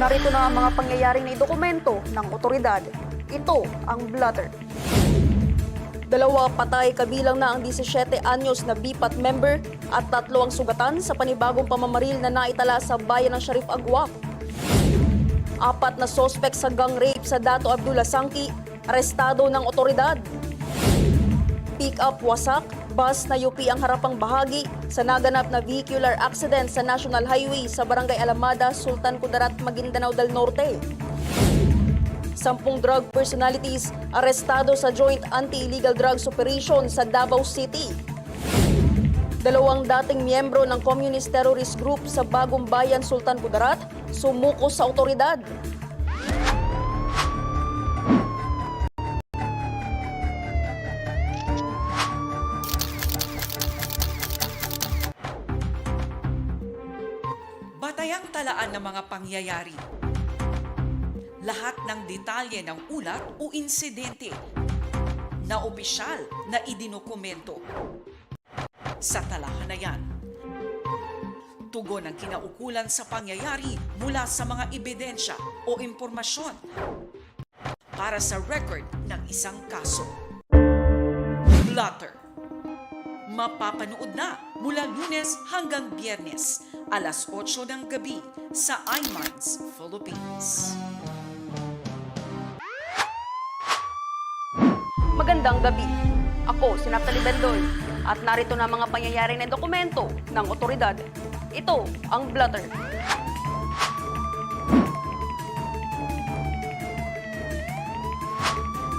Narito na ang mga pangyayaring na dokumento ng otoridad. Ito ang blotter. Dalawa patay kabilang na ang 17 anyos na BIPAT member at tatlo ang sugatan sa panibagong pamamaril na naitala sa bayan ng Sharif Agwak. Apat na sospek sa gang rape sa Dato Abdullah Sangki, arestado ng otoridad. Pick-up wasak, bus na UP ang harapang bahagi sa naganap na vehicular accident sa National Highway sa Barangay Alamada, Sultan Kudarat, Maguindanao del Norte. Sampung drug personalities arestado sa Joint Anti-Illegal Drugs Operation sa Davao City. Dalawang dating miyembro ng Communist Terrorist Group sa Bagong Bayan, Sultan Kudarat, sumuko sa otoridad. Batayang talaan ng mga pangyayari. Lahat ng detalye ng ulat o insidente na opisyal na idinokumento. Sa talahan na yan, tugon ang kinaukulan sa pangyayari mula sa mga ebidensya o impormasyon para sa record ng isang kaso. Blotter mapapanood na mula lunes hanggang biyernes, alas 8 ng gabi sa iMinds Philippines. Magandang gabi. Ako, si Naptali Bendoy, at narito na mga pangyayari ng dokumento ng otoridad. Ito ang blotter.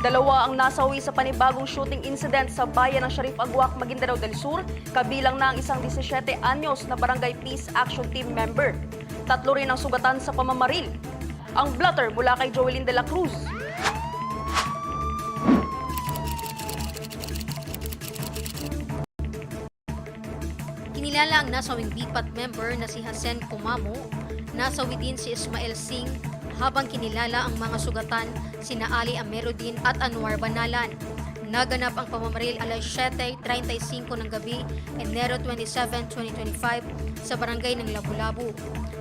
Dalawa ang nasawi sa panibagong shooting incident sa bayan ng Sharif Agwak, Maguindanao del Sur, kabilang na ang isang 17 anyos na Barangay Peace Action Team member. Tatlo rin ang sugatan sa pamamaril. Ang blotter mula kay Joelyn de la Cruz. Kinilala ang nasawing BIPAT member na si Hasen Kumamo, nasawi din si Ismael Singh habang kinilala ang mga sugatan sina Ali Ameludin at Anwar Banalan. Naganap ang pamamaril alas 7.35 ng gabi, Enero 27, 2025 sa barangay ng Labu-Labu.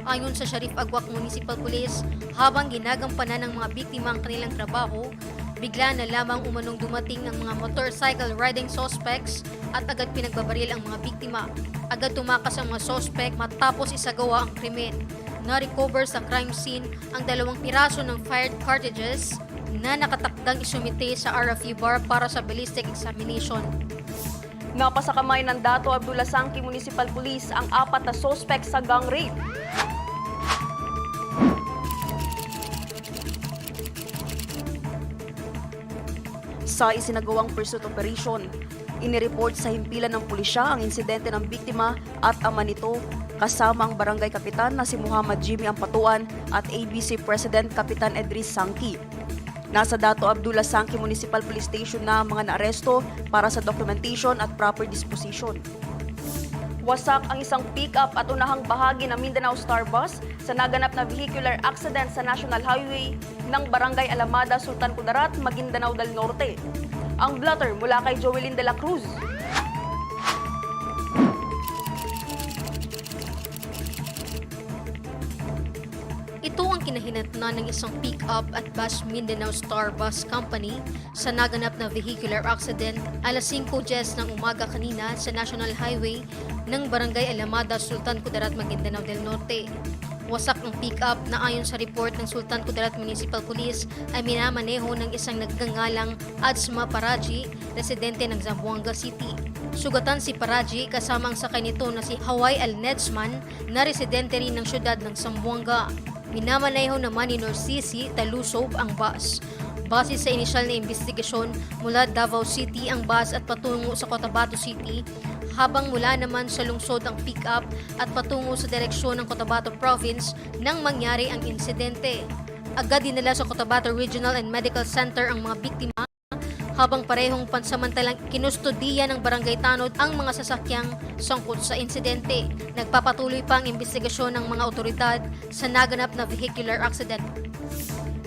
Ayon sa Sharif Agwak Municipal Police, habang ginagampanan ng mga biktima ang kanilang trabaho, bigla na lamang umanong dumating ang mga motorcycle riding suspects at agad pinagbabaril ang mga biktima. Agad tumakas ang mga suspect matapos isagawa ang krimen. Na-recover sa crime scene ang dalawang piraso ng fired cartridges na nakatakdang isumite sa RFU bar para sa ballistic examination. Napasakamay ng Dato Abdullah Sangki Municipal Police ang apat na sospek sa gang rape. Sa isinagawang pursuit operation, inireport sa himpilan ng pulisya ang insidente ng biktima at ama nito kasama ang barangay kapitan na si Muhammad Jimmy Ampatuan at ABC President Kapitan Edris Sangki. Nasa Dato Abdullah Sangki Municipal Police Station na ang mga naaresto para sa documentation at proper disposition. Wasak ang isang pick-up at unahang bahagi ng Mindanao Star Bus sa naganap na vehicular accident sa National Highway ng Barangay Alamada, Sultan Kudarat, Maguindanao del Norte. Ang blotter mula kay Joelyn de la Cruz. Kinahinatnan ng isang pick-up at bus Mindanao Star Bus Company sa naganap na vehicular accident alas 5.10 ng umaga kanina sa National Highway ng Barangay Alamada, Sultan Kudarat, Maguindanao del Norte. Wasak ang pick-up na ayon sa report ng Sultan Kudarat Municipal Police ay minamaneho ng isang nagngangalang Adsma Paraji, residente ng Zamboanga City. Sugatan si Paraji kasama ang sakay nito na si Hawaii Alnedsman na residente rin ng syudad ng Zamboanga. Minamaneho naman ni Norsisi Talusob ang bus. Base sa inisyal na investigasyon mula Davao City ang bus at patungo sa Cotabato City habang mula naman sa lungsod ang pick-up at patungo sa direksyon ng Cotabato Province nang mangyari ang insidente. Agad dinala sa Cotabato Regional and Medical Center ang mga biktima habang parehong pansamantalang kinustodiya ng barangay Tanod ang mga sasakyang sangkot sa insidente. Nagpapatuloy pa ang investigasyon ng mga otoridad sa naganap na vehicular accident.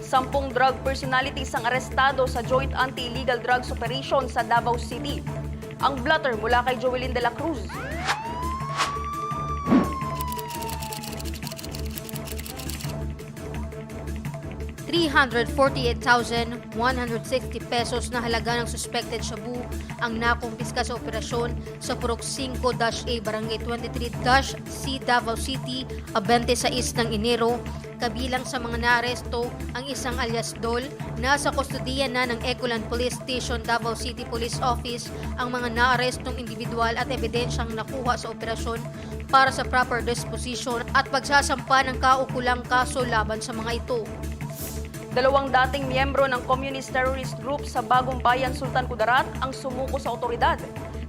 Sampung drug personalities ang arestado sa Joint Anti-Illegal Drugs Operation sa Davao City. Ang blotter mula kay Joelyn de la Cruz. 348,160 pesos na halaga ng suspected shabu ang nakumpiska sa operasyon sa Purok 5-A Barangay 23-C Davao City, a 26 ng Enero. Kabilang sa mga naaresto ang isang alias Dol, nasa kustodiya na ng Ecolan Police Station Davao City Police Office ang mga naarestong individual at ebidensyang nakuha sa operasyon para sa proper disposition at pagsasampa ng kaukulang kaso laban sa mga ito. Dalawang dating miyembro ng Communist Terrorist Group sa Bagong Bayan Sultan Kudarat ang sumuko sa otoridad.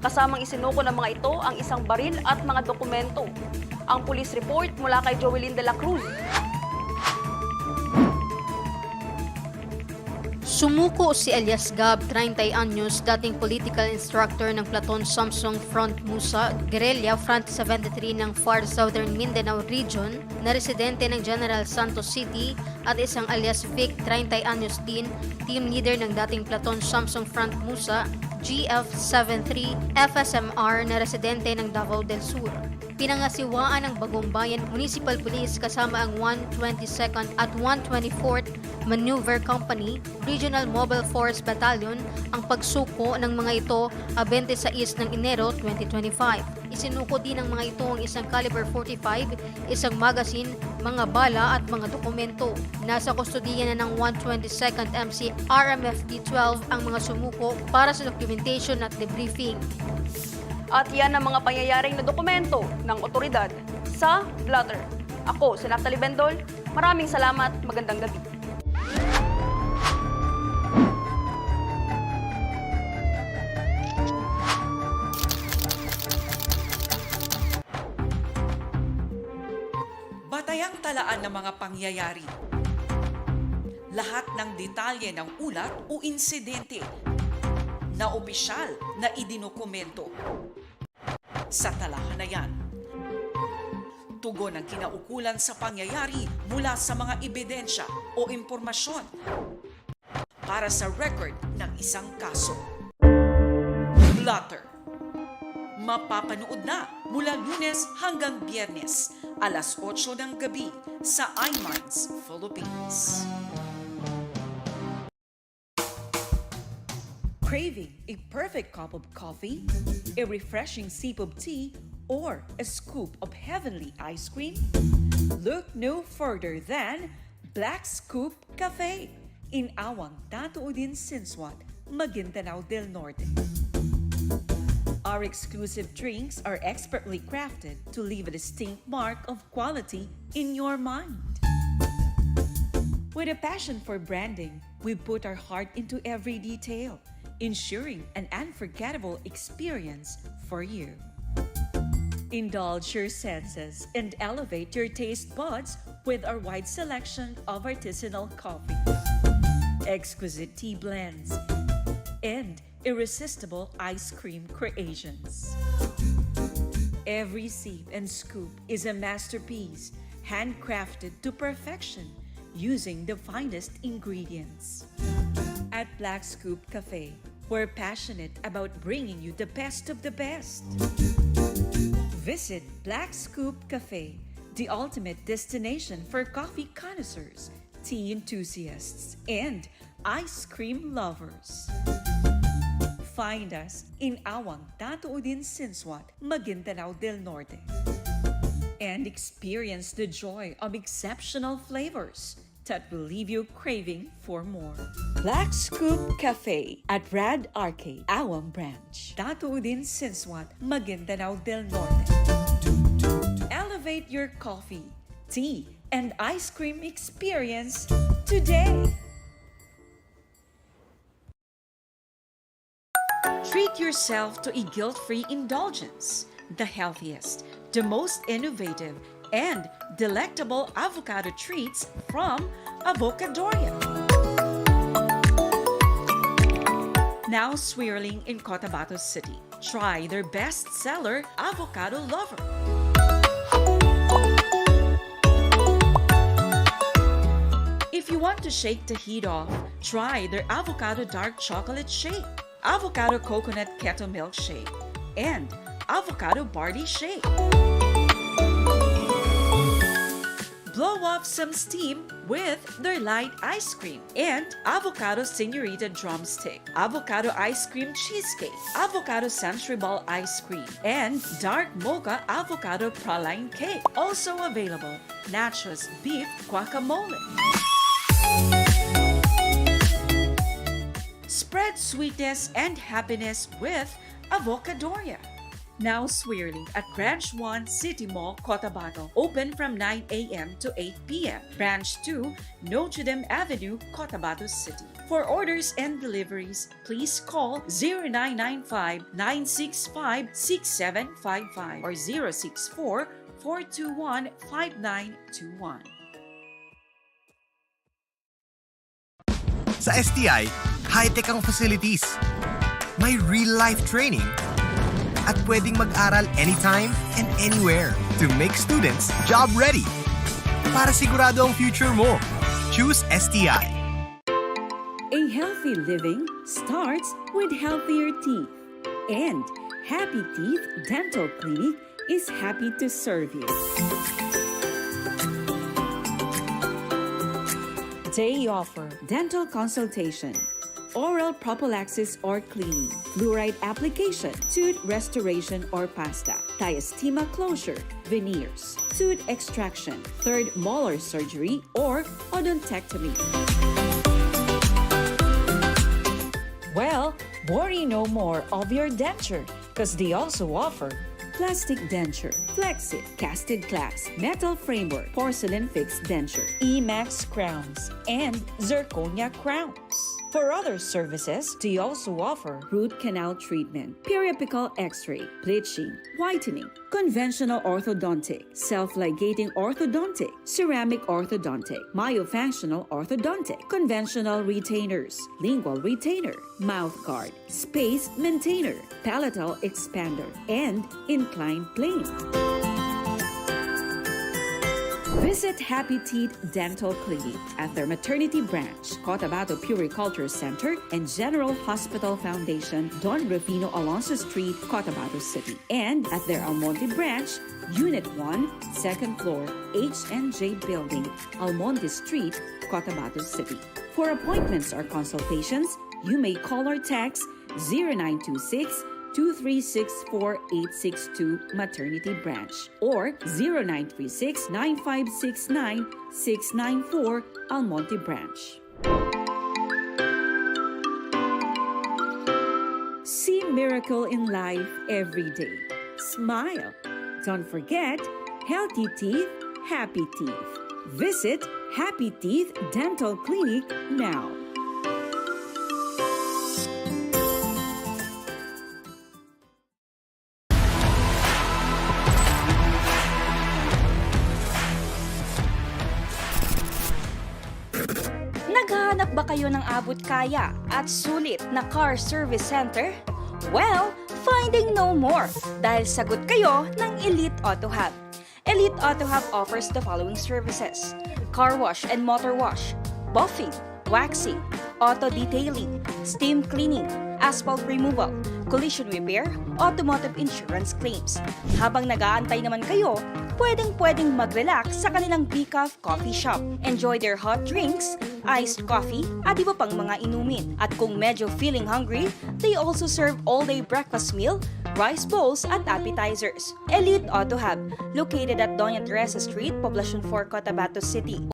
Kasamang isinuko ng mga ito ang isang baril at mga dokumento. Ang police report mula kay Joelyn de la Cruz. Sumuko si Elias Gab, 30 anyos, dating political instructor ng Platon Samsung Front Musa, Guerrilla Front 73 ng Far Southern Mindanao Region, na residente ng General Santos City at isang alias Vic, 30 anyos din, team leader ng dating Platon Samsung Front Musa, GF73 FSMR na residente ng Davao del Sur. Pinangasiwaan ng Bagong Bayan Municipal Police kasama ang 122nd at 124th Maneuver Company Regional Mobile Force Battalion ang pagsuko ng mga ito a 26 ng Enero 2025. Isinuko din ng mga ito ang isang caliber 45, isang magazine, mga bala at mga dokumento. Nasa kustodiya na ng 122nd MC RMFD-12 ang mga sumuko para sa documentation at debriefing. At yan ang mga pangyayaring na dokumento ng otoridad sa Blotter. Ako, si Naftali Bendol. Maraming salamat. Magandang gabi. Batayang talaan ng mga pangyayari. Lahat ng detalye ng ulat o insidente na opisyal na idinukomento. Sa talahan na yan, tugon ang kinaukulan sa pangyayari mula sa mga ebidensya o impormasyon para sa record ng isang kaso. Blotter mapapanood na mula lunes hanggang biyernes, alas 8 ng gabi sa iMinds Philippines. Craving a perfect cup of coffee, a refreshing sip of tea, or a scoop of heavenly ice cream? Look no further than Black Scoop Cafe in Awang Tatuodin Sinswat, Maguindanao del Norte. Our exclusive drinks are expertly crafted to leave a distinct mark of quality in your mind. With a passion for branding, we put our heart into every detail, ensuring an unforgettable experience for you. Indulge your senses and elevate your taste buds with our wide selection of artisanal coffee, exquisite tea blends, and irresistible ice cream creations. Every sip and scoop is a masterpiece, handcrafted to perfection using the finest ingredients. At Black Scoop Cafe, we're passionate about bringing you the best of the best. Visit Black Scoop Cafe, the ultimate destination for coffee connoisseurs, tea enthusiasts, and ice cream lovers. Find us in Awang Tatuodin Sinswat, Maguindanao del Norte. And experience the joy of exceptional flavors that will leave you craving for more. Black Scoop Cafe at Rad Arcade, Awang Branch. Tatuodin Sinswat, Maguindanao del Norte. Elevate your coffee, tea, and ice cream experience today. Treat yourself to a guilt free indulgence. The healthiest, the most innovative, and delectable avocado treats from Avocadoria. Now swirling in Cotabato City. Try their best seller, Avocado Lover. If you want to shake the heat off, try their avocado dark chocolate shake, avocado coconut keto milkshake, and avocado barley shake. Blow off some steam with their light ice cream and avocado senorita drumstick, avocado ice cream cheesecake, avocado century ball ice cream, and dark mocha avocado praline cake. Also available, nachos beef guacamole. Spread sweetness and happiness with Avocadoria. Now swirling at Branch 1 City Mall, Cotabato. Open from 9 a.m. to 8 p.m. Branch 2, Notre Dame Avenue, Cotabato City. For orders and deliveries, please call 0995-965-6755 or 064-421-5921. Sa STI, high-tech ang facilities. May real-life training at pwedeng mag-aral anytime and anywhere to make students job-ready. Para sigurado ang future mo, choose STI. A healthy living starts with healthier teeth. And Happy Teeth Dental Clinic is happy to serve you. They offer dental consultation, oral prophylaxis or cleaning, fluoride application, tooth restoration or pasta, diastema closure, veneers, tooth extraction, third molar surgery or odontectomy. Well, worry no more of your denture because they also offer plastic denture, Flexit, casted glass, metal framework, porcelain fixed denture, Emax crowns, and zirconia crowns. For other services, they also offer root canal treatment, periapical x-ray, bleaching, whitening, conventional orthodontic, self-ligating orthodontic, ceramic orthodontic, myofunctional orthodontic, conventional retainers, lingual retainer, mouth guard, space maintainer, palatal expander, and inclined plane. Visit Happy Teeth Dental Clinic at their maternity branch, Cotabato Puriculture Center, and General Hospital Foundation, Don Rufino Alonso Street, Cotabato City, and at their Almonte branch, Unit 1, second floor, H&J Building, Almonte Street, Cotabato City. For appointments or consultations, you may call or text 0926 2364862 Maternity Branch or 0936 9569 694 Almonte Branch. See miracle in life every day. Smile. Don't forget, healthy teeth, happy teeth. Visit Happy Teeth Dental Clinic now. Naghahanap ba kayo ng abot kaya at sulit na car service center? Well, finding no more dahil sagot kayo ng Elite Auto Hub. Elite Auto Hub offers the following services. Car wash and motor wash, buffing, waxing, auto detailing, steam cleaning, asphalt removal, collision repair, automotive insurance claims. Habang nag-aantay naman kayo, pwedeng-pwedeng mag-relax sa kanilang Bicaf Coffee Shop. Enjoy their hot drinks, iced coffee, at iba pang mga inumin. At kung medyo feeling hungry, they also serve all-day breakfast meal, rice bowls, at appetizers. Elite Auto Hub, located at Doña Teresa Street, Poblacion 4, Cotabato City.